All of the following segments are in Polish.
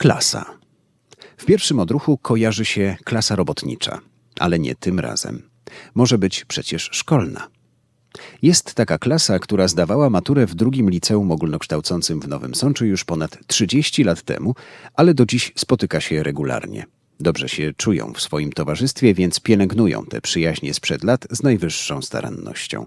Klasa. W pierwszym odruchu kojarzy się klasa robotnicza, ale nie tym razem. Może być przecież szkolna. Jest taka klasa, która zdawała maturę w drugim liceum ogólnokształcącym w Nowym Sączu już ponad 30 lat temu, ale do dziś spotyka się regularnie. Dobrze się czują w swoim towarzystwie, więc pielęgnują te przyjaźnie sprzed lat z najwyższą starannością.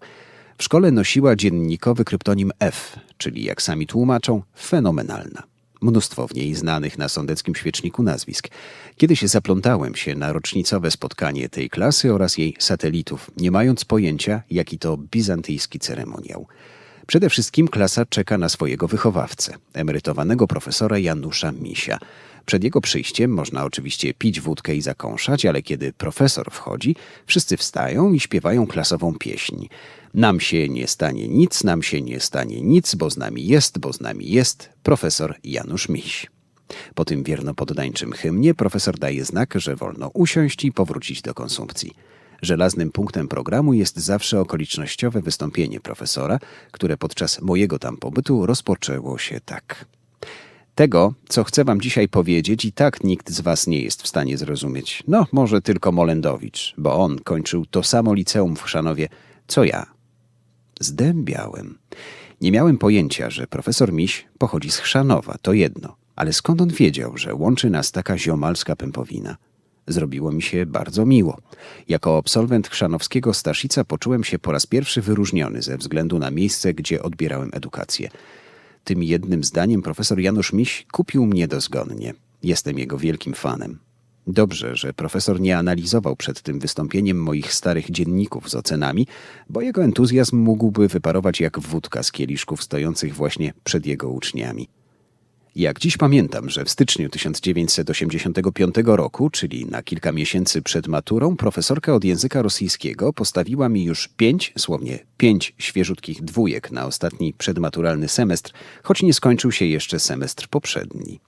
W szkole nosiła dziennikowy kryptonim F, czyli jak sami tłumaczą, fenomenalna. Mnóstwo w niej znanych na sądeckim świeczniku nazwisk. Kiedyś zaplątałem się na rocznicowe spotkanie tej klasy oraz jej satelitów, nie mając pojęcia, jaki to bizantyjski ceremoniał. Przede wszystkim klasa czeka na swojego wychowawcę, emerytowanego profesora Janusza Misia. Przed jego przyjściem można oczywiście pić wódkę i zakąszać, ale kiedy profesor wchodzi, wszyscy wstają i śpiewają klasową pieśń. Nam się nie stanie nic, nam się nie stanie nic, bo z nami jest, bo z nami jest profesor Janusz Miś. Po tym wiernopoddańczym hymnie profesor daje znak, że wolno usiąść i powrócić do konsumpcji. Żelaznym punktem programu jest zawsze okolicznościowe wystąpienie profesora, które podczas mojego tam pobytu rozpoczęło się tak. Tego, co chcę wam dzisiaj powiedzieć, i tak nikt z was nie jest w stanie zrozumieć. No, może tylko Molendowicz, bo on kończył to samo liceum w Chrzanowie, co ja. Zdębiałem. Nie miałem pojęcia, że profesor Miś pochodzi z Chrzanowa, to jedno. Ale skąd on wiedział, że łączy nas taka ziomalska pępowina? Zrobiło mi się bardzo miło. Jako absolwent chrzanowskiego Staszica poczułem się po raz pierwszy wyróżniony ze względu na miejsce, gdzie odbierałem edukację. Tym jednym zdaniem profesor Janusz Miś kupił mnie dozgonnie. Jestem jego wielkim fanem. Dobrze, że profesor nie analizował przed tym wystąpieniem moich starych dzienników z ocenami, bo jego entuzjazm mógłby wyparować jak wódka z kieliszków stojących właśnie przed jego uczniami. Jak dziś pamiętam, że w styczniu 1985 roku, czyli na kilka miesięcy przed maturą, profesorka od języka rosyjskiego postawiła mi już pięć, słownie pięć świeżutkich dwójek na ostatni przedmaturalny semestr, choć nie skończył się jeszcze semestr poprzedni.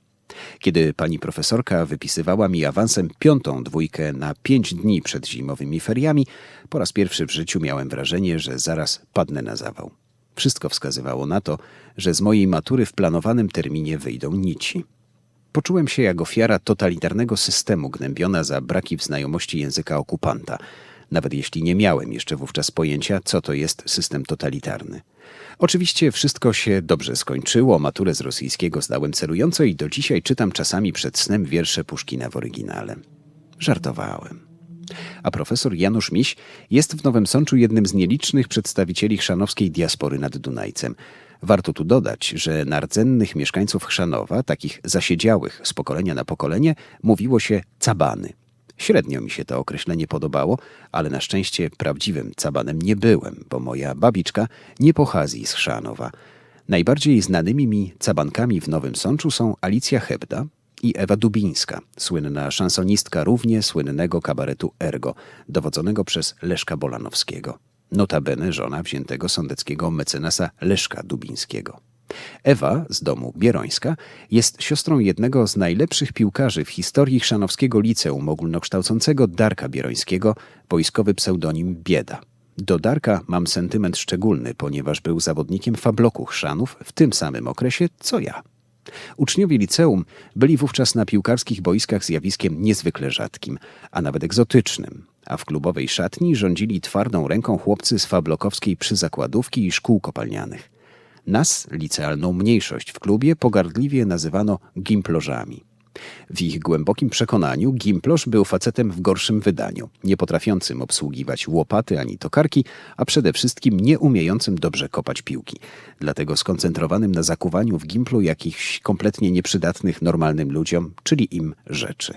Kiedy pani profesorka wypisywała mi awansem piątą dwójkę na pięć dni przed zimowymi feriami, po raz pierwszy w życiu miałem wrażenie, że zaraz padnę na zawał. Wszystko wskazywało na to, że z mojej matury w planowanym terminie wyjdą nici. Poczułem się jak ofiara totalitarnego systemu gnębiona za braki w znajomości języka okupanta, nawet jeśli nie miałem jeszcze wówczas pojęcia, co to jest system totalitarny. Oczywiście wszystko się dobrze skończyło, maturę z rosyjskiego zdałem celująco i do dzisiaj czytam czasami przed snem wiersze Puszkina w oryginale. Żartowałem. A profesor Janusz Miś jest w Nowym Sączu jednym z nielicznych przedstawicieli chrzanowskiej diaspory nad Dunajcem. Warto tu dodać, że na rdzennych mieszkańców Chrzanowa, takich zasiedziałych z pokolenia na pokolenie, mówiło się cabany. Średnio mi się to określenie podobało, ale na szczęście prawdziwym cabanem nie byłem, bo moja babiczka nie pochodzi z Chrzanowa. Najbardziej znanymi mi cabankami w Nowym Sączu są Alicja Hebda, i Ewa Dubińska, słynna szansonistka równie słynnego kabaretu Ergo, dowodzonego przez Leszka Bolanowskiego. Notabene żona wziętego sądeckiego mecenasa Leszka Dubińskiego. Ewa z domu Bierońska jest siostrą jednego z najlepszych piłkarzy w historii chrzanowskiego liceum ogólnokształcącego Darka Bierońskiego, wojskowy pseudonim Bieda. Do Darka mam sentyment szczególny, ponieważ był zawodnikiem fabloku chrzanów w tym samym okresie co ja. Uczniowie liceum byli wówczas na piłkarskich boiskach zjawiskiem niezwykle rzadkim, a nawet egzotycznym, a w klubowej szatni rządzili twardą ręką chłopcy z fablokowskiej przyzakładówki i szkół kopalnianych. Nas, licealną mniejszość w klubie, pogardliwie nazywano gimplożami. W ich głębokim przekonaniu Gimplosz był facetem w gorszym wydaniu, nie potrafiącym obsługiwać łopaty ani tokarki, a przede wszystkim nie umiejącym dobrze kopać piłki. Dlatego skoncentrowanym na zakuwaniu w Gimplu jakichś kompletnie nieprzydatnych normalnym ludziom, czyli im rzeczy.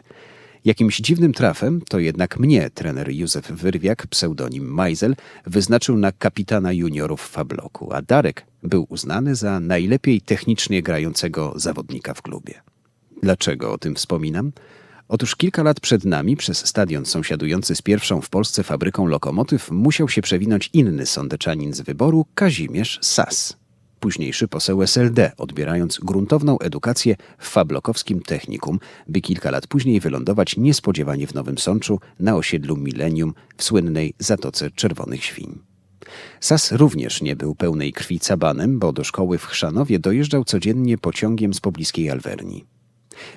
Jakimś dziwnym trafem to jednak mnie trener Józef Wyrwiak, pseudonim Majzel, wyznaczył na kapitana juniorów Fabloku, a Darek był uznany za najlepiej technicznie grającego zawodnika w klubie. Dlaczego o tym wspominam? Otóż kilka lat przed nami przez stadion sąsiadujący z pierwszą w Polsce fabryką lokomotyw musiał się przewinąć inny sądeczanin z wyboru, Kazimierz Sas. Późniejszy poseł SLD, odbierając gruntowną edukację w fablokowskim technikum, by kilka lat później wylądować niespodziewanie w Nowym Sączu na osiedlu Millennium w słynnej Zatoce Czerwonych Świń. Sas również nie był pełnej krwi cabanem, bo do szkoły w Chrzanowie dojeżdżał codziennie pociągiem z pobliskiej Alwerni.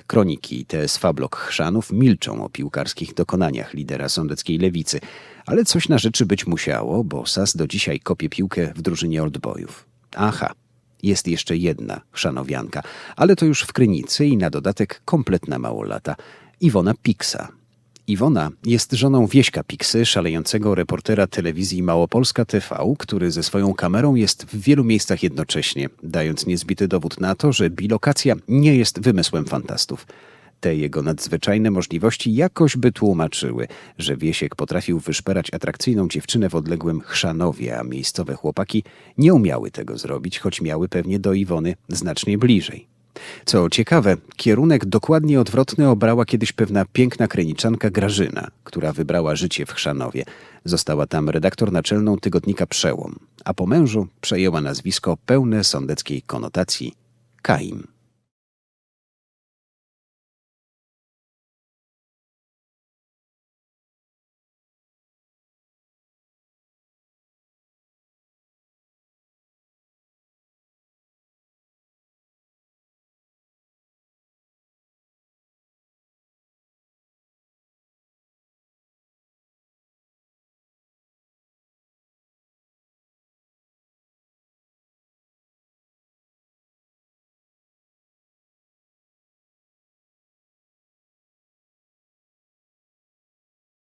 Kroniki TSV Blok Chrzanów milczą o piłkarskich dokonaniach lidera sądeckiej lewicy, ale coś na rzeczy być musiało, bo SAS do dzisiaj kopie piłkę w drużynie Oldboyów. Aha, jest jeszcze jedna chrzanowianka, ale to już w Krynicy i na dodatek kompletna małolata. Iwona Piksa. Iwona jest żoną Wieśka Piksy, szalejącego reportera telewizji Małopolska TV, który ze swoją kamerą jest w wielu miejscach jednocześnie, dając niezbity dowód na to, że bilokacja nie jest wymysłem fantastów. Te jego nadzwyczajne możliwości jakoś by tłumaczyły, że Wiesiek potrafił wyszperać atrakcyjną dziewczynę w odległym Chrzanowie, a miejscowe chłopaki nie umiały tego zrobić, choć miały pewnie do Iwony znacznie bliżej. Co ciekawe, kierunek dokładnie odwrotny obrała kiedyś pewna piękna kreniczanka Grażyna, która wybrała życie w Chrzanowie. Została tam redaktor naczelną tygodnika Przełom, a po mężu przejęła nazwisko pełne sądeckiej konotacji Kaim.